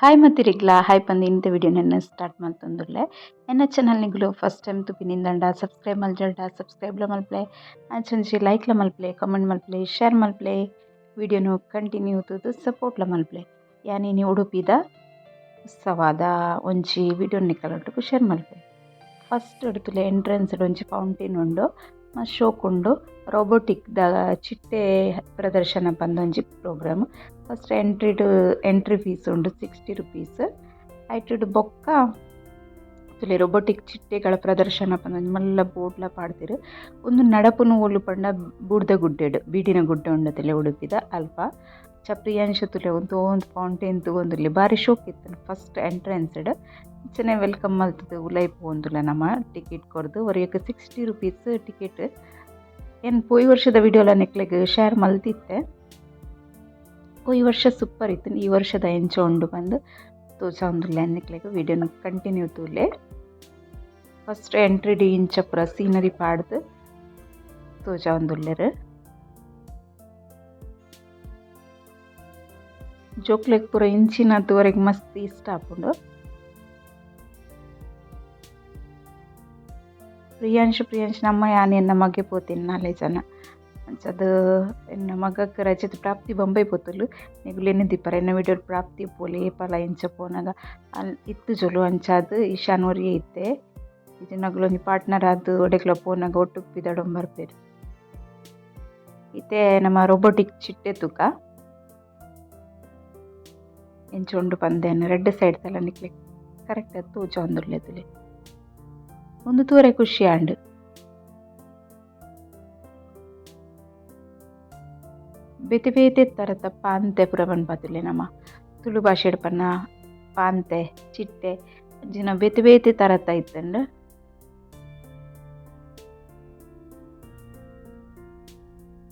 Hi ಮತ್ತಿರಿಗ್ಲ hi ಬಂದು ಇಂಥ video ನನ್ನ ಸ್ಟಾರ್ಟ್ ಮಲ್ತೊಂದುಲ್ಲೆ ಎನ್ನ ಚಾನಲ್ ನಿಗುಲು ಫಸ್ಟ್ ಟೈಮ್ ತುಪಿನಿಂದಂಡ ಸಬ್ಸ್ಕ್ರೈಬ್ ಮಲ್ಜಲ್ಡ ಸಬ್ಸ್ಕ್ರೈಬ್ಲ ಮಲ್ಪ್ಲೆ. ಲೈಕ್ ಲೈಕ್ಲ ಮಲ್ಪ್ಲೆ ಕಮೆಂಟ್ ಮಲ್ಪ್ಲೆ ಶೇರ್ ಮಲ್ಪ್ಲೆ. ವಿಡಿಯೋನು ಕಂಟಿನ್ಯೂ ತೂದು ಸಪೋರ್ಟ್ಲ ಮಲ್ಪ್ಲೆ. ನೀವು ಉಡುಪಿದ ಉತ್ಸವಾದ ಒಂಜಿ ವಿಡಿಯೋ ನಿಕ್ಕಲೊಟ್ಟುಗು ಶೇರ್ ಮಲ್ಪೆ ಫಸ್ಟ್ ಇಡ್ತುಲೆ ಎಂಟ್ರೆನ್ಸ್ ಒಂಜಿ ಫೌಂಟೇನ್ ಉಂಡು. ಮಸ್ತ್ ಶೋಕ್ ಉಂಡು. ರೋಬೋಟಿಕ್ ದ ಚಿಟ್ಟೆ ಪ್ರದರ್ಶನ ಪಂದೊಂಜಿ ಪ್ರೋಗ್ರಾಮ್ ಫಸ್ಟ್ ಎಂಟ್ರಿಡ್ ಎಂಟ್ರಿ ಫೀಸ್ ಉಂಡು ಸಿಕ್ಸ್ಟಿ ರುಪೀಸ್ ಐಟುಡ್ ಬೊಕ್ಕ ತುಲೆ ರೊಬೊಟಿಕ್ ಚಿಟ್ಟೆಗಳ ಪ್ರದರ್ಶನ ಪಂದೊಂಜಿ ಮಲ್ಲ ಬೋಡ್ಲ ಪಾಡ್ದೆರ್ ಉಂದು ನಡಪುನು ಓಲು ಪಂಡ ಬುಡ್ದ ಗುಡ್ಡೆಡ್ ಬೀಡಿನ ಗುಡ್ಡೆ ಉಂಡತಿಲೆ ಉಡುಪಿದ ಅಲ್ಪ. ಚಪ್ರಿಯಾಂಶ ಪ್ರಿಯಾಂಶ ತುಲೆ ಒಂದು ಒಂದು ಫೌಂಟೇನ್ ತೂಗೊಂದುಲ್ಲೆ ಬಾರಿ ಇತ್ತು ಫಸ್ಟ್ ಎಂಟ್ರೆನ್ಸ್ಡ್ ಇಂಚನೆ ವೆಲ್ಕಮ್ ಮಲ್ತುದು ಉಲೈ ಪೋಂದುಲ ನಮ ಟಿಕೆಟ್ ಕೊರ್ದು ಒರಿಯಕ್ಕೆ ಸಿಕ್ಸ್ಟಿ ರುಪೀಸ್ ಟಿಕೆಟ್ ಏನು ಪೋಯಿ ವರ್ಷದ ವಿಡಿಯೋಲ ನೆಕ್ಲೆಗ್ ಶೇರ್ ಮಲ್ತಿತ್ತೆ ಪೋಯಿ ವರ್ಷ ಸೂಪರ್ ಇತ್ತು. ಈ ವರ್ಷದ ಎಂಚ ಉಂಡು ಬಂದು ತೋಜಾಂದುಲ್ಲೆ ನೆಕ್ಲೆಗ್ ವಿಡಿಯೋನ ಕಂಟಿನ್ಯೂ ತೂಲೆ. ಫಸ್ಟ್ ಎಂಟ್ರಿ ಡಿ ಇಂಚ ಪೂರ ಸೀನರಿ ಪಾಡ್ದು ತೋಜಾಂದುಲ್ಲೆರ್ ಜೋಕ್ಲೆಗ್ ಪೂರ ಇಂಚಿನ ತೂವರೆಗ್ ಮಸ್ತ್ ಇಷ್ಟ ಆಪುಂಡು. ಪ್ರಿಯಾಂಶ್ ಪ್ರಿಯಾಂಶ್ ನಮ್ಮ ಯಾನೆ ಎನ್ನ ಮಗೆ ಪೋತಿನಿ ನಾಲೆ ಜನ. ಅಂಚದು ಎನ್ನ ಮಗಕ್ ರಜತ್ ಪ್ರಾಪ್ತಿ ಬೊಂಬೈ ಪೋತುಲು ನಿಗುಲೆನೆ ದಿಪ್ಪರ ಎನ್ನ ವಿಡಿಯೋ ಪ್ರಾಪ್ತಿ ಪೋಲೆ ಪಲ ಎಂಚ ಪೋನಾಗ. ಅಲ್ಲಿ ಇತ್ತು ಜೊಲು ಅಂಚಾದ್ ಈಶಾನ್ ಒರಿಯೆ ಇತ್ತೆ. ಇದು ನಗುಲೊಂಜಿ ಪಾರ್ಟ್ನರ್ ಆದ್ ಒಡೆಗ್ಲ ಪೋನಾಗ ಒಟ್ಟು ಪಿದಡೊಂದು ಬರ್ಬೇರು ಇತ್ತೆ ನಮ್ಮ ರೋಬೋಟಿಕ್ ಚಿಟ್ಟೆ ತೂಕ. ಎಂಚ ಉಂಡು ಅನ್ನ, ರೆಡ್ ಸೈಡ್ ತಲ ನಿಕ್ಲೆ ಕರೆಕ್ಟ್ ಅದು ಒಂದು ಖುಷಿ ಆಂಡು ಬೇತೆ ಬೇತೆ ಥರದ ಪಾಂತೆ ಪೂರ ಪನ್ಪತುಲೆ ನಮ್ಮ ತುಳು ಭಾಷೆಡ್ ಪನ್ನ ಪಾಂತೆ ಚಿಟ್ಟೆ ಜಿನ ಬೇತೆ ಬೇತೆ ತರತ ಇತ್ತಂಡ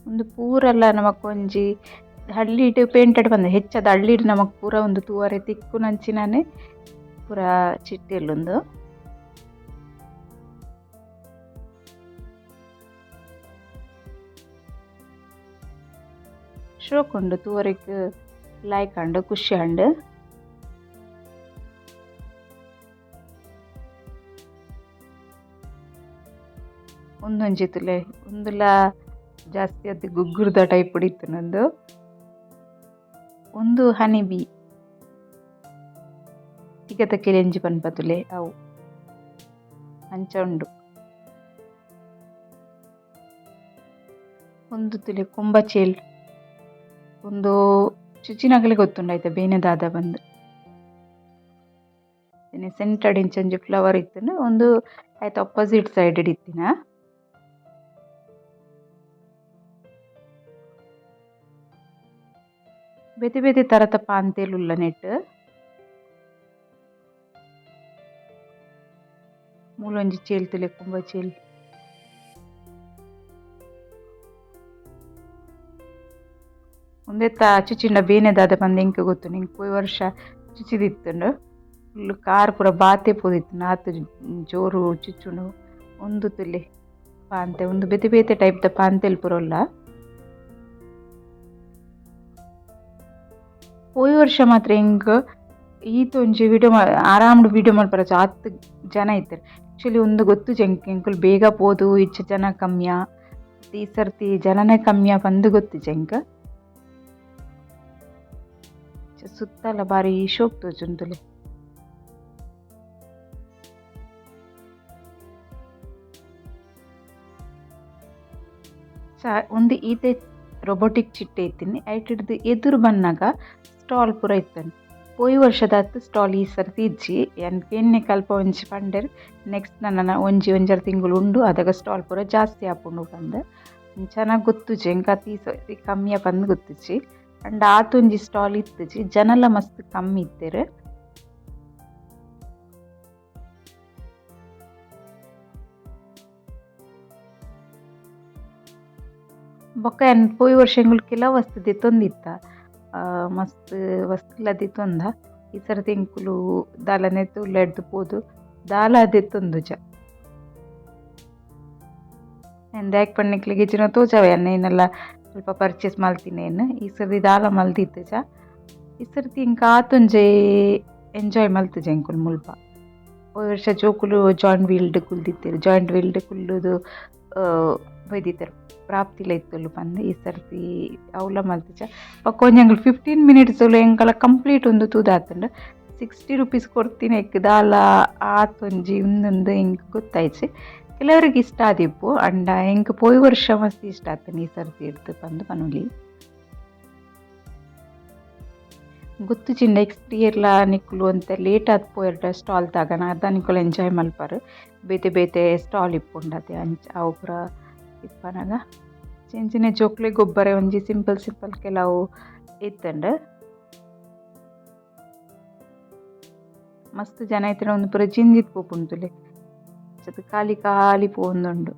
ಒಂದು ಪೂರಲ್ಲ ನಮಕ್ ಒಂಜಿ ಹಳ್ಳಿಡ್ ಪೇಂಟೆಡ್ ಬಂದ ಹೆಚ್ಚದ ಹಳ್ಳಿಡ್ ನಮಕ್ ಪೂರ ಒಂದು ತೂವರೆ ತಿಕ್ಕು ನಂಚಿನಾನೆ ಪೂರ ಚಿಟ್ಟೆಲ್ಲೊಂದು ಶೋಕುಂಡು ತೂವರೆಗ್ ಲೈಕ್ ಅಂಡು ಖುಷಿ ಅಂಡು. ಉಂದೊಂಜಿ ತುಲೆ ಉಂದುಲ ಜಾಸ್ತಿ ಅದ್ ಗುಗ್ಗುರ್ದ ಟೈಪ್ ಉಡಿತ್ತು ನಂದು. ಒಂದು ಹನಿ ಬಿ ತಿಗದ ಕೆಲೆಂಜಿ ಪನ್ಪತುಲೆ ಅವು. ಅಂಚ ಉಂಡು. ಒಂದು ತುಲೆ ಕುಂಬಚೇಲ್ ಒಂದು ಚುಚಿನಗಲೆ ಗೊತ್ತುಂಡಾಯ್ತ ಬೇನೆ ದಾದ ಬಂದು ಸೆಂಟಡ್ ಇಂಚಂಜಿ ಫ್ಲವರ್ ಇತ್ತು ಒಂದು ಆಯ್ತು ಅಪೋಸಿಟ್ ಸೈಡ್ ಇತ್ತಿನ ಬೇತೆ ಬೇತೆ ತರತ ಪಾಂತೇಲುಲ್ಲ ನೆಟ್ ಮೂಲೊಂಜಿ ಚೇಲ್ ಕುಂಬ ಚೇಲ್. ಉಂದೆತ್ತ ಚುಚಿಂಡ ಬೇನೆ ದಾದ ಪಂದ್ ಎಂಕ್ ಗೊತ್ತು? ನಿಂಗೆ ಪೋಯ್ ವರ್ಷ ಚುಚಿದಿತ್ತುಂಡು ಫುಲ್ ಕಾರ್ ಪೂರ ಬಾತೆ ಪೋದಿತ್ತು. ಆತ್ ಜೋರು ಚುಚ್ಚುಂಡು. ಒಂದು ತುಲ್ಲೆ ಪಾಂತೆ, ಒಂದು ಬೇತೆ ಬೇತೆ ಟೈಪ್ ದ ಪಾಂತೆಲ್ ಪೂರ ಉಲ್ಲ. ಪೋಯ್ ವರ್ಷ ಮಾತ್ರ ಹೆಂಗ್ ಈತ ಒಂಜಿ ವಿಡಿಯೋ ಆರಾಮ್ಡ್ ವಿಡಿಯೋ ಮಾಡ್ಬಾರ ಹತ್ತು ಜನ ಇದ್ದಾರೆ. ಆ್ಯಕ್ಚುಲಿ ಒಂದು ಗೊತ್ತು ಜಂಕ್ ಎಂಕುಲ್ ಬೇಗ ಪೋದು, ಇಚ್ಚ ಜನ ಕಮ್ಮಿಯ ಈ ಸರ್ತಿ ಜನನೇ ಕಮ್ಮಿಯ ಬಂದು ಗೊತ್ತು ಜಂಕ್. ಸುತ್ತಲ ಬಾರಿ ಶೋಕ್ ತೋಜುಂದುಲೆ ಸ, ಒಂದು ಈತೆ ರೊಬೊಟಿಕ್ ಚಿಟ್ಟೆ ಇತ್ತೀನಿ ಐಟಿಡ್ದು ಎದುರು ಬಂದಾಗ ಸ್ಟಾಲ್ ಪೂರ ಇತ್ತಂಡು ಪೋಯಿ ವರ್ಷದ ಹತ್ತು ಸ್ಟಾಲ್ ಈ ಸರ್ತಿ ಇಜ್ಜಿ. ಎನ್, ಎಣ್ಣೆ ಕಲ್ಪ ಒಂಜಿ ಪಂಡೆರ್. ನೆಕ್ಸ್ಟ್ ನನ್ನ ಒಂಜಿ ಒಂಜರ ತಿಂಗಳು ಉಂಡು. ಅದಾಗ ಸ್ಟಾಲ್ ಪೂರ ಜಾಸ್ತಿ ಆಪುಂಡು ಪಂದ್ ಚೆನ್ನಾಗಿ ಗೊತ್ತುಜಿ ಎಂಕ ಅತಿ ಕಮ್ಮಿಯ ಬಂದು ಗೊತ್ತುಜಿ ಅಂಡ್ ಆತೊಂಜಿ ಸ್ಟಾಲ್ ಇತ್ತುಜಿ ಜನಲ ಮಸ್ತ್ ಕಮ್ಮಿ ಇತ್ತೆರ್. ಬೊಕ್ಕ ಎನ್ ಪೋಯಿ ವರ್ಷ ಕಿಲ ವಸ್ತು ದೆತ್ತೊಂದಿತ್ತ ಮಸ್ತ್ ವಸ್ತುಲ ದೆತ್ತೊಂದ ಈ ಸರ್ತಿ ತಿಂಕುಲು ದಾಲನೆ ತುಳ್ಳೆಡ್ದು ಪೋದು ದಾಲ ದೆತ್ತೊಂದುಜ ಎಂದ ಯಾಕೆ ಪಣ್ಣಕ್ಲಿಗೆ ಜಿನ ಏನೆಲ್ಲ ಸ್ವಲ್ಪ ಪರ್ಚೇಸ್ ಮಲ್ತಿನೇನು ಈ ಸರ್ತಿ ದಾಲ ಮಲ್ದಿತ್ತುಜ ಈ ಸರ್ತಿ ಇಂಕ ಆತೊಂಜೆ ಎಂಜಾಯ್ ಮಲ್ತುಜೆ ಎಂಕುಲು ಮುಲ್ಪ. ಹೋದ ವರ್ಷ ಜೋಕುಲು ಜಾಯಿಂಟ್ ವೀಲ್ಡ್ ಕುಲ್ದಿತ್ತೆರ್. ಜಾಯಿಂಟ್ ವೀಲ್ಡ್ ಕುಲ್ಲುದು ಬೈದಿತ್ತೆರ್. ಪ್ರಾಪ್ತಿಲ ಇತ್ತುಲು ಪಂದ್. ಈ ಸರ್ತಿ ಅವಲ ಮಲ್ತುಜ ಪಕ್ಕ ಒಂಜಿ ಫಿಫ್ಟೀನ್ ಮಿನಿಟ್ಸ್ ಎಂಕಲ ಕಂಪ್ಲೀಟ್ ಒಂದು ತೂದಾತುಂಡು. ಸಿಕ್ಸ್ಟಿ ರುಪೀಸ್ ಕೊಡ್ತೀನಿ ಎಕ್ ದಾಲ ಆತೊಂಜಿ ಉಂದೊಂದು ಹಿಂಗೆ ಗೊತ್ತಾಯ್ಚೆ. ಕೆಲವರಿಗೆ ಇಷ್ಟ ಆದಿಪ್ಪು ಅಂಡ ಹೆಂಗೆ ಪೋಯ್ ವರ್ಷ ಮಸ್ತ್ ಇಷ್ಟ ಆತನ ಈ ಸರ್ತಿ ಇಡ್ತು ಪಂದ್ ಪನುಲಿ ಗೊತ್ತು ಚಿಂಡ ನೆಕ್ಸ್ಟ್ ಇಯರ್ಲ ನಿಕ್ಕುಲು ಅಂತ ಲೇಟ್ ಆದ್ ಪೋಯರ್ಡ ಸ್ಟಾಲ್ ತಗನ ಅದ ನಿಕ್ಕುಲು ಎಂಜಾಯ್ ಮಲ್ಪರ್. ಬೇತೆ ಬೇತೆ ಸ್ಟಾಲ್ ಇಪ್ಪುಂಡತೆ. ಅಂಚ ಅವು ಇಪ್ಪನಾಗ. ಚಿನ್ನ ಚಿನ್ನ ಜೋಕ್ಲೆ ಗೊಬ್ಬರ, ಒಂಜಿ ಸಿಂಪಲ್ ಸಿಂಪಲ್ ಕೆಲವು ಇತ್ತಂಡು. ಮಸ್ತ್ ಜನ ಇತ್ತಿನ ಒಂದು ಪೂರ ಜಿಂಜಿತ್ ಪೋಪುಂಡುಲೆ ಚತ್ ಖಾಲಿ ಖಾಲಿ ಪೋವೊಂದುಂಡು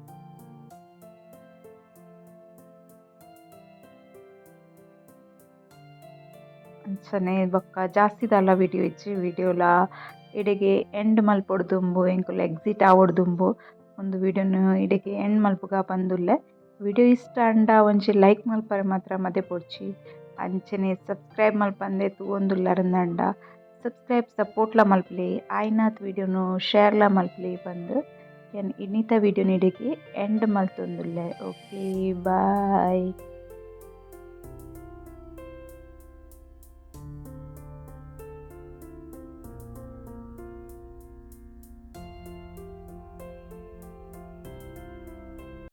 ಅಂಚನೆ ಬೊಕ್ಕ ಜಾಸ್ತಿ ದಾಲ ವಿಡಿಯೋ ಇಜ್ಜಿ ವಿಡಿಯೋಲ ಇಡೆಗೆ ಎಂಡ್ ಮಲ್ಪೊಡು ಎಂಕುಲು ಎಕ್ಸಿಟ್ ಆವೊಡು ದುಂಬು ಒಂದು ವಿಡಿಯೋನು ಇಡೆಗೆ ಎಂಡ್ ಮಲ್ಪುಗ ಬಂದುಲ್ಲೆ ವಿಡಿಯೋ ಇಷ್ಟ ಅಂಡ ಒಂಚಿ ಲೈಕ್ ಮಲ್ಪರೆ ಮಾತ್ರ ಮದೆ ಪೊಡ್ಚಿ ಅಂಚನೆ ಸಬ್ಸ್ಕ್ರೈಬ್ ಮಲ್ಪಂದೆ ತೂವೊಂದುಲ್ಲರಂದಂಡ ಸಬ್ಸ್ಕ್ರೈಬ್ ಸಪೋರ್ಟ್ಲ ಮಲ್ಪಲಿ ಆಯ್ನಾತ್ ವಿಡಿಯೋನು ಶೇರ್ಲ ಮಲ್ಪಲಿ ഞാൻ ഇന്നത്തെ വീഡിയോ വീഡിയോനിടയ്ക്ക് എന്റെ മലത്തൊന്നുമില്ല ഓക്കെ ബായ്